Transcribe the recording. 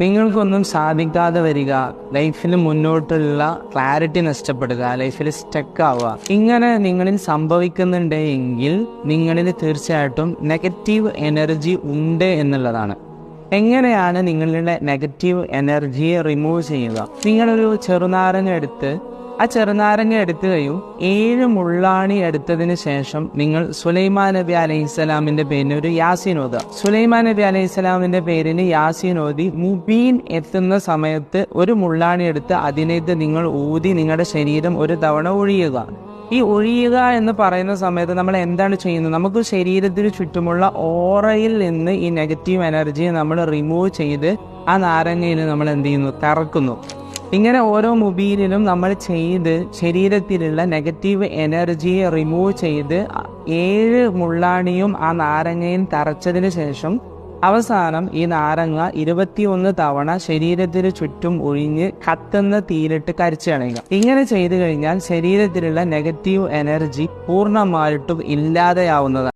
നിങ്ങൾക്കൊന്നും സാധിക്കാതെ വരിക ലൈഫിൽ മുന്നോട്ടുള്ള ക്ലാരിറ്റി നഷ്ടപ്പെടുക ലൈഫിൽ സ്റ്റക്ക് ആവുക. ഇങ്ങനെ നിങ്ങളിൽ സംഭവിക്കുന്നുണ്ട് എങ്കിൽ നിങ്ങളിൽ തീർച്ചയായിട്ടും നെഗറ്റീവ് എനർജി ഉണ്ട് എന്നുള്ളതാണ്. എങ്ങനെയാണ് നിങ്ങളുടെ നെഗറ്റീവ് എനർജിയെ റിമൂവ് ചെയ്യുക? നിങ്ങളൊരു ചെറുനാരങ്ങ എടുത്ത് ആ ചെറുനാരങ്ങ എടുക്കുകയും ഏഴ് മുള്ളാണി എടുത്തതിന് ശേഷം നിങ്ങൾ സുലൈമാൻ നബി അലൈഹി സ്വലാമിന്റെ പേരിന് ഒരു യാസീൻ ഓതുക. സുലൈമാൻ നബി അലൈഹി സ്വലാമിന്റെ പേരിന് യാസീൻ ഓതി മുബീൻ എത്തുന്ന സമയത്ത് ഒരു മുള്ളാണി എടുത്ത് അതിനേക്ക് നിങ്ങൾ ഊതി നിങ്ങളുടെ ശരീരം ഒരു തവണ ഒഴിയുക. ഈ ഒഴിയുക എന്ന് പറയുന്ന സമയത്ത് നമ്മൾ എന്താണ് ചെയ്യുന്നത്? നമുക്ക് ശരീരത്തിന് ചുറ്റുമുള്ള ഓറയിൽ നിന്ന് ഈ നെഗറ്റീവ് എനർജിയെ നമ്മൾ റിമൂവ് ചെയ്ത് ആ നാരങ്ങയിൽ നമ്മൾ എന്ത് ചെയ്യുന്നു? കറക്കുന്നു. ഇങ്ങനെ ഓരോ മൊബൈലിലും നമ്മൾ ചെയ്ത് ശരീരത്തിലുള്ള നെഗറ്റീവ് എനർജിയെ റിമൂവ് ചെയ്ത് ഏഴ് മുള്ളാണിയും ആ നാരങ്ങയും തറച്ചതിന് ശേഷം അവസാനം ഈ നാരങ്ങ ഇരുപത്തിയൊന്ന് തവണ ശരീരത്തിന് ചുറ്റും ഒഴിഞ്ഞ് കത്തുന്ന തീരിട്ട് കരിച്ചു കളയുക. ഇങ്ങനെ ചെയ്തു കഴിഞ്ഞാൽ ശരീരത്തിലുള്ള നെഗറ്റീവ് എനർജി പൂർണമായിട്ടും ഇല്ലാതെയാവുന്നതാണ്.